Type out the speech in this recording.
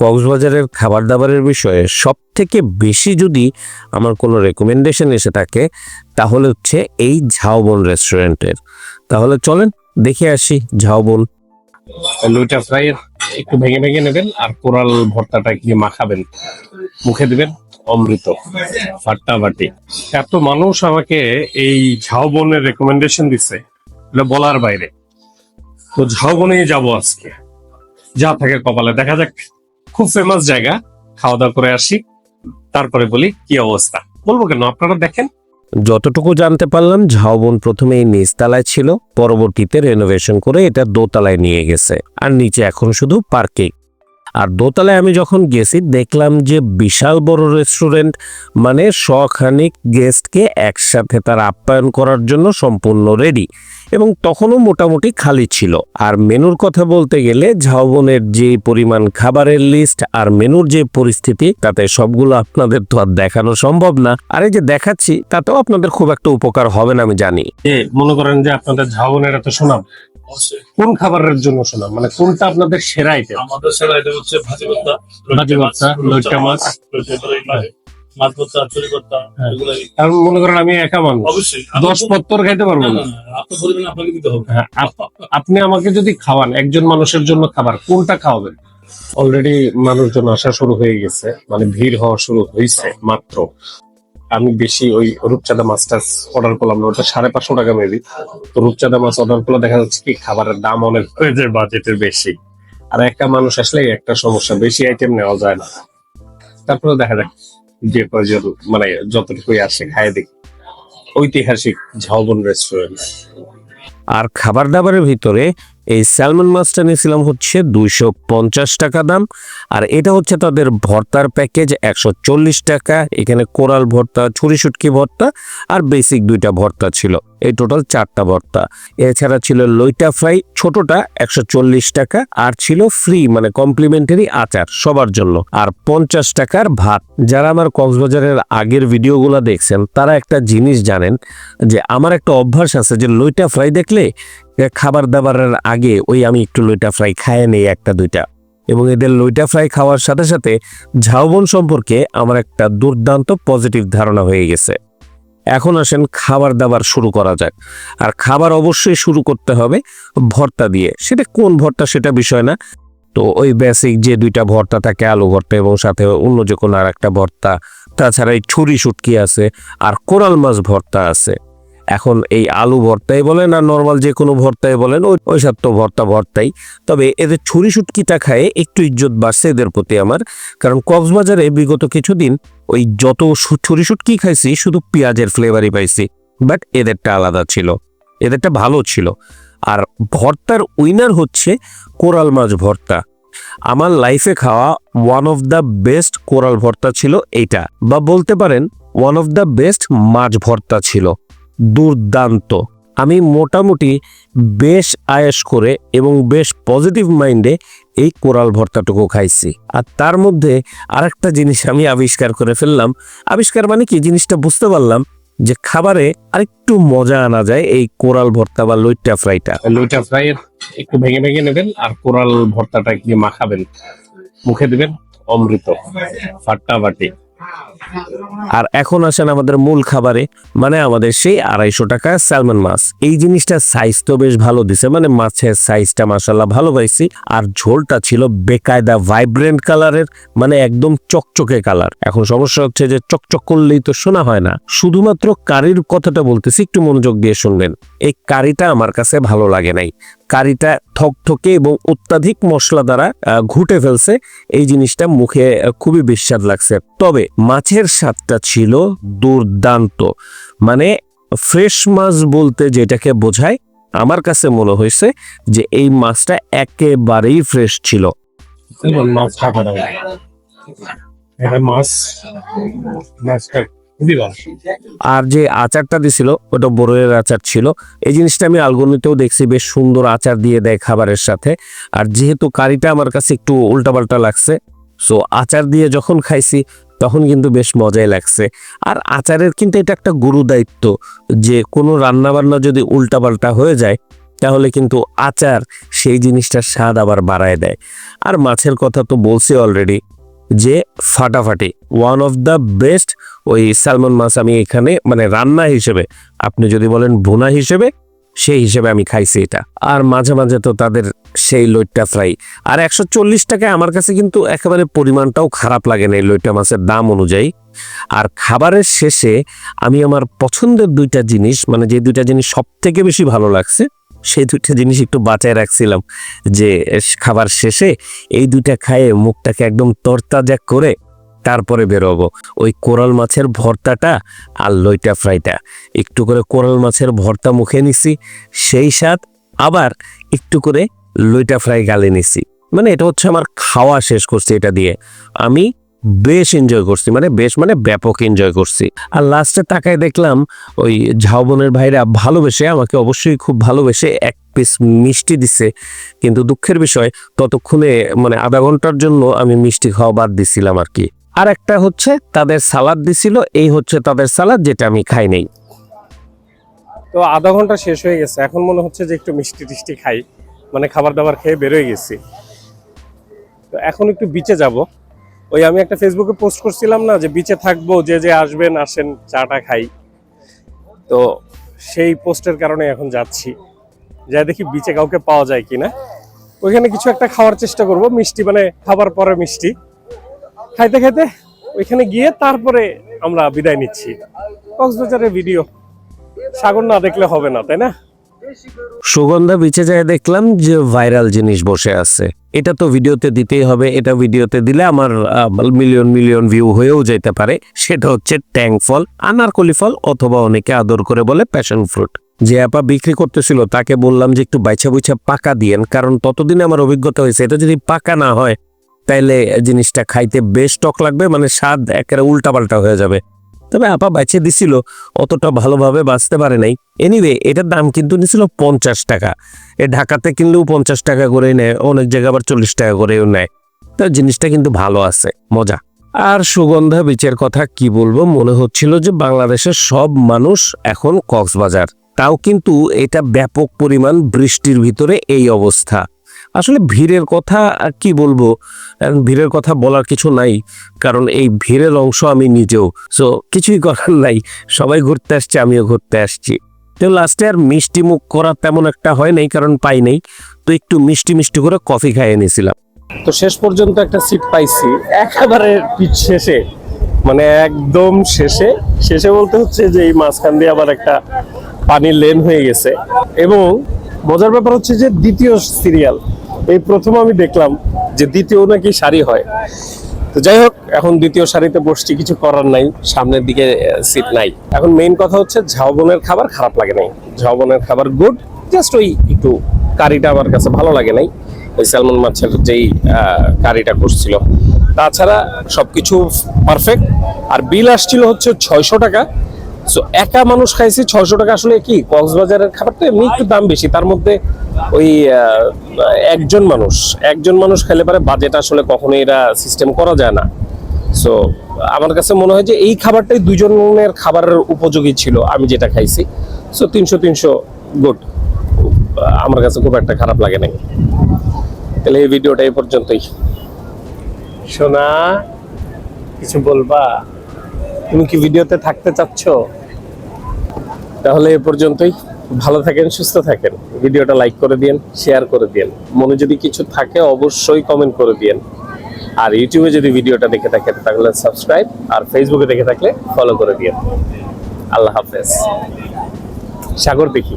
কক্সবাজারের খাবার দাবারের বিষয়ে সব থেকে বেশি যদি আমার কোনো রেকমেন্ডেশন এসে থাকে, তাহলে হচ্ছে এই ঝাউবন রেস্টুরেন্টের তাহলে চলেন দেখে আসি ঝাউবন। লুইটা ফ্রাই একটু ভেঙে ভেঙে নেবেন আর কোরাল ভর্তাটা কি মাখাবেন। মুখে দিবেন অমৃত ফাটাফাটি এত মানুষ আমাকে এই ঝাউবনের রেকমেন্ডেশন দিছে, এটা বলার বাইরে। তো ঝাউবনেই যাব আজকে। যা থাকে কপালে। দেখা যাক খুব ফেমাস জায়গা। খাওয়া দাওয়া করে আসি। তারপরে বলি, কি অবস্থা? বলব কেন? আপনারা দেখেন। যতটুকু জানতে পারলাম, ঝাউবন প্রথমে এই নিচতলায় ছিল। পরবর্তীতে রেনোভেশন করে এটা দোতলায় নিয়ে গেছে। আর নিচে এখন শুধু পার্কিং আর দোতলায় আমি যখন গেছি, দেখলাম যে বিশাল বড় রেস্টুরেন্ট মানে শখানিক গেস্টকে একসাথে তার আপ্যায়ন করার জন্য সম্পূর্ণ রেডি এবং তখনও মোটামুটি খালি ছিল। আর মেনুর কথা বলতে গেলে, ঝাউবনের যে পরিমাণ খাবারের লিস্ট আর মেনুর যে পরিস্থিতি, তাতে সবগুলো আপনাদের তো আর দেখানো সম্ভব না। আর এই যে দেখাচ্ছি, তাতেও আপনাদের খুব একটা উপকার হবে না, আমি জানি। মনে করেন যে আপনাদের ঝাউবনের এত সুনাম। কোন খাবারের জন্য সুনাম মানে কোনটা আপনাদের সেরা আইটেম আমাদের সেরা আইটেম হচ্ছে ভাজি ভর্তা ভাজি ভর্তা, লইট্টা মাছ। মাছ, মাছ ভর্তা চুরি ভর্তা হ্যাঁ। মনে করেন আমি একা মানুষ। অবশ্যই। দশ পত্তর খাইতে পারব না, না। না, না, আপনি বলবেন আপনাকে দিতে হবে। হ্যাঁ, আপনি আমাকে যদি খাওয়ান একজন মানুষের জন্য খাবার কোনটা খাওয়াবেন? অলরেডি মানুষজন আসা শুরু হয়ে গেছে মানে ভিড় হওয়া শুরু হয়েছে মাত্র। আমি বেশি ওই রূপচাঁদা মাছটা অর্ডার করলাম না, ওটা সাড়ে পাঁচশো টাকা মেবি তো রূপচাঁদা মাছ অর্ডার করলে দেখা যাচ্ছে কি খাবারের দাম অনেক হয়ে যায় বাজেটের বেশি। আর একটা মানুষ আসলে একটা সমস্যা, বেশি আইটেম নেওয়া যায় না। তারপরে দেখা যাক যে কয়জন মানে যতটুকুই আসে খায় দেখি। ঐতিহাসিক ঝাউবন রেস্টুরেন্ট আর খাবার দাবারের ভিতরে এই স্যালমন মাছটা নিয়েছিলাম হচ্ছে দুইশো পঞ্চাশ টাকা দাম। আর এটা হচ্ছে তাদের ভর্তার প্যাকেজ একশো চল্লিশ টাকা। এখানে কোরাল ভর্তা, ছুরি শুটকি ভর্তা আর বেসিক দুইটা ভর্তা ছিল। এই টোটাল চারটা ভর্তা। এছাড়া ছিল লইটা ফ্রাই, ছোটটা একশো চল্লিশ টাকা, আর ছিল ফ্রি মানে কমপ্লিমেন্টারি আচার সবার জন্য, আর পঞ্চাশ টাকার ভাত। যারা আমার কক্সবাজারের আগের ভিডিওগুলো দেখছেন, তারা একটা জিনিস জানেন, যে আমার একটা অভ্যাস আছে যে লইটা ফ্রাই দেখলে খাবার দাবারের আগে ওই আমি একটু লইটা ফ্রাই খায় নেই একটা, দুইটা। এবং এদের লইটা ফ্রাই খাওয়ার সাথে সাথে ঝাউবন সম্পর্কে আমার একটা দুর্দান্ত পজিটিভ ধারণা হয়ে গেছে। এখন আসেন খাবার দাবার শুরু করা যাক। আর খাবার অবশ্যই শুরু করতে হবে ভর্তা দিয়ে। সেটা কোন ভর্তা সেটা বিষয় না। তো ওই বেসিক যে দুইটা ভর্তা থাকে, আলু ভর্তা এবং সাথে অন্য যে কোনো আর একটা ভর্তা। তাছাড়া এই ছুরি সুটকি আছে, আর কোরাল মাছ ভর্তা আছে। এখন এই আলু ভর্তাই বলেন আর নর্মাল যে কোনো ভর্তাই বলেন, ওই ওই সাত তো ভর্তা ভর্তাই। তবে এদের ছুরি সুটকিটা খায়, একটু ইজ্জত বাড়ছে এদের প্রতি আমার। কারণ কক্সবাজারে বিগত কিছুদিন ওই যত ছুরি শুটকি খাইছি, শুধু পেঁয়াজের ফ্লেভারই পাইছি। বাট এদেরটা আলাদা ছিল। এদেরটা ভালো ছিল। আর ভর্তার উইনার হচ্ছে কোরাল মাছ ভর্তা। আমার লাইফে খাওয়া one of the best coral ভর্তা ছিল এইটা। বা বলতে পারেন ওয়ান অফ দ্য বেস্ট মাছ ভর্তা ছিল। দুর্দান্ত। আমি মোটামুটি বেশ আয়েস করে এবং বেশ পজিটিভ মাইন্ডে এই কোরাল ভর্তাটুকু খাইছি। আর তার মধ্যে আরেকটা জিনিস আমি আবিষ্কার করে ফেললাম। আবিষ্কার মানে কি? জিনিসটা বুঝতে পারলাম যে খাবারে আরেকটু মজা আনা যায় এই কোরাল ভর্তা বা লইট্টা ফ্রাইটা। লইটা ফ্রাই একটু ভেঙে ভেঙে নেবেন আর কোরাল ভর্তাটা কি মাখাবেন। মুখে দিবেন অমৃত ফাটাফাটি আর এখন আসেন আমাদের মূল খাবারে মানে আমাদের সেই আড়াইশো টাকা স্যালমন মাছ। এই জিনিসটা সাইজ তো বেশ ভালো দিছে মানে মাছের সাইজটা মাসাল্লাহ ভালো পাইছি। আর ঝোলটা ছিল বেকায়দা ভাইব্রেন্ট কালারের মানে একদম চকচকে কালার এখন সমস্যা হচ্ছে যে চকচক করলেই তো শোনা হয় না। শুধুমাত্র কারির কথাটা বলতেছি, একটু মনোযোগ দিয়ে শুনবেন। এই কারিটা আমার কাছে ভালো লাগে নাই। কারিটা থকথকে এবং অত্যাধিক মশলা দ্বারা ঘুটে ফেলছে। এই জিনিসটা মুখে খুবই বিস্বাদ লাগছে। তবে মাছের স্বাদটা ছিল দুর্দান্ত। মানে ফ্রেশ মাছ বলতে যেটাকে বোঝায় আমার কাছে মনে হয়েছে যে এই মাছটা একেবারেই ফ্রেশ ছিল। আর যে আচারটা দিছিল ওটা বড়ের আচার ছিল। এই জিনিসটা আমি আলগনিতেও দেখছি বেশ সুন্দর আচার দিয়ে দেয় খাবারের সাথে। আর যেহেতু কারিটা আমার কাছে একটু উল্টাপাল্টা লাগছে সো আচার দিয়ে যখন খাইছি তখন কিন্তু বেশ মজাই লাগছে। আর আচারের কিন্তু এটা একটা গুরু দায়িত্ব যে কোনো রান্নাবান্না যদি উল্টাপাল্টা হয়ে যায়, তাহলে কিন্তু আচার সেই জিনিসটার স্বাদ আবার বাড়ায় দেয়। আর মাছের কথা তো বলছি অলরেডি যে ফাটাফাটি ওয়ান অফ দ্য বেস্ট ওই স্যালমন মাছ আমি এখানে মানে রান্না হিসেবে, আপনি যদি বলেন ভুনা হিসেবে সেই হিসেবে আমি খাইছি এটা। আর মাঝে মাঝে তো তাদের সেই লইট্টা ফ্রাই। আর একশো চল্লিশ টাকায় আমার কাছে কিন্তু একেবারে পরিমাণটাও খারাপ লাগে না এই লইট্টা মাছের দাম অনুযায়ী। আর খাবারের শেষে আমি আমার পছন্দের দুইটা জিনিস মানে যে দুইটা জিনিস সব থেকে বেশি ভালো লাগছে, সেই দুইটা জিনিস একটু বাঁচায় রাখছিলাম যে, খাবার শেষে এই দুইটা খায়ে মুখটাকে একদম তরতাজা করে তারপরে বেরোবো। ওই কোরাল মাছের ভর্তাটা আর লইটা ফ্রাইটা। একটু করে কোরাল মাছের ভর্তা মুখে নিছি, সেই স্বাদ আবার একটু করে লইটা ফ্রাই গালে নিছি। মানে এটা হচ্ছে আমার খাওয়া শেষ করছি এটা দিয়ে। আমি বেশ এনজয় করছি মানে বেশ মানে ব্যাপক এনজয় করছি। আর লাস্টে তাকায় দেখলাম ওই ঝাউবনের ভাইরা ভালোবেসে আমাকে অবশ্যই খুব ভালোবেসে এক পিস মিষ্টি দিছে। কিন্তু দুঃখের বিষয়, ততক্ষণে মানে আধা ঘণ্টার জন্য আমি মিষ্টি খাওয়া বাদ দিছিলাম আর কি। আর একটা হচ্ছে তাদের সালাদ দিছিল, এই হচ্ছে তাদের সালাদ যেটা আমি খাই নাই। তো আধা ঘণ্টা শেষ হয়ে গেছে, এখন মনে হচ্ছে যে একটু মিষ্টি টিষ্টি খাই মানে খাবার দাবার খেয়ে বেরোয় গেছি। তো এখন একটু বিচে যাব। ওই আমি একটা ফেসবুকে পোস্ট করছিলাম না, যে বিচে থাকব, যে যে আসবেন, আসেন, চাটা খাই। তো সেই পোস্টের কারণে এখন যাচ্ছি। যা দেখি বিচে কাউকে পাওয়া যায় কিনা। ওইখানে কিছু একটা খাওয়ার চেষ্টা করব, মিষ্টি মানে খাবার পরে মিষ্টি। খাইতে খাইতে ওইখানে গিয়ে তারপরে আমরা বিদায় নিচ্ছি। কক্সবাজারের ভিডিও। সাগর না দেখলে হবে না, তাই না? সুগন্ধা বিচে যায় দেখলাম যে ভাইরাল জিনিস বসে আছে। এটা তো ভিডিওতে দিতেই হবে, এটা ভিডিওতে দিলে আমার মিলিয়ন মিলিয়ন ভিউ হয়েও যেতে পারে। সেটা হচ্ছে ট্যাং ফল আনারকলি ফল অথবা অনেকে আদর করে বলে প্যাশন ফ্রুট যে আপা বিক্রি করতেছিল, তাকে বললাম যে একটু বাইছা বুইছা পাকা দিয়েন, কারণ ততদিনে আমার অভিজ্ঞতা হয়েছে, এটা যদি পাকা না হয় তাইলে জিনিসটা খাইতে বেশ টক লাগবে মানে স্বাদ একেবারে উল্টাপাল্টা হয়ে যাবে। তবে আপা বাইছে দিছিল, অতটা ভালোভাবে বাঁচতে পারে নাই। এনিওয়ে এটার দাম কিন্তু নিছিল পঞ্চাশ টাকা। এ ঢাকাতে কিনলেও পঞ্চাশ টাকা করে নেয়, অনেক জায়গায় আবার চল্লিশ টাকা করেও নেয়। তো জিনিসটা কিন্তু ভালো আছে, মজা। আর সুগন্ধা বিচের কথা কি বলব? মনে হচ্ছিল যে বাংলাদেশের সব মানুষ এখন কক্সবাজার। তাও কিন্তু এটা ব্যাপক পরিমাণ বৃষ্টির ভিতরে এই অবস্থা। আসলে ভিড়ের কথা কি বলব? ভিড়ের কথা বলার কিছু নাই, কারণ এই ভিড়ের অংশ আমি নিজেও। সো কিছুই করার নাই, সবাই ঘুরতে আসছে, আমিও ঘুরতে আসছি। তো লাস্টে আর মিষ্টি মুখ করা তেমন একটা হয় নাই, কারণ পাই নাই। তো একটু মিষ্টি মিষ্টি করে কফি খাইয়ে নিয়েছিলাম। তো শেষ পর্যন্ত একটা সিট পাইছি, একেবারে শেষে মানে একদম শেষে। শেষে বলতে হচ্ছে যে এই মাঝখান দিয়ে আবার একটা পানির লেন হয়ে গেছে। এবং মজার ব্যাপার হচ্ছে যে দ্বিতীয় সিরিয়াল এই প্রথম আমি দেখলাম যে দ্বিতীয় নাকি সারি হয়। তো যাই হোক, এখন দ্বিতীয় সারিতে বসছি, কিছু করার নাই, সামনের দিকে সিট নাই। এখন মেইন কথা হচ্ছে ঝাউবনের খাবার খারাপ লাগে নাই। ঝাউবনের খাবার গুড জাস্ট ওই একটু কারিটা আমার কাছে ভালো লাগে নাই। ওই স্যালমন মাছের যেই কারিটা করছিল। তাছাড়া সবকিছু পারফেক্ট আর বিল আসছিল হচ্ছে ছয়শো টাকা। সো একা মানুষ খাইছি, ছয়শো টাকা আসলে কি? কক্সবাজারের খাবার তো এমনি একটু দাম বেশি, তার মধ্যে ওই একজন মানুষ একজন মানুষ খাইলে পারে বাজেট আসলে কখনোই এরা সিস্টেম করা যায় না। সো আমার কাছে মনে হয় যে এই খাবারটাই দুজনের খাবারের উপযোগী ছিল, আমি যেটা খাইছি। সো তিনশো তিনশো গুড আমার কাছে খুব একটা খারাপ লাগে নাই। তাহলে এই ভিডিওটা এই পর্যন্তই। সোনা, কিছু বলবা? তুমি কি ভিডিওতে থাকতে চাচ্ছ? তাহলে এ পর্যন্তই। ভালো থাকেন, সুস্থ থাকেন। ভিডিওটা লাইক করে দিন শেয়ার করে দিন মনে যদি কিছু থাকে, অবশ্যই কমেন্ট করে দিন আর ইউটিউবে যদি ভিডিওটা দেখে থাকেন, তাহলে সাবস্ক্রাইব। আর ফেসবুকে দেখে থাকলে ফলো করে দিন আল্লাহ হাফেজ। সাগর দেখি।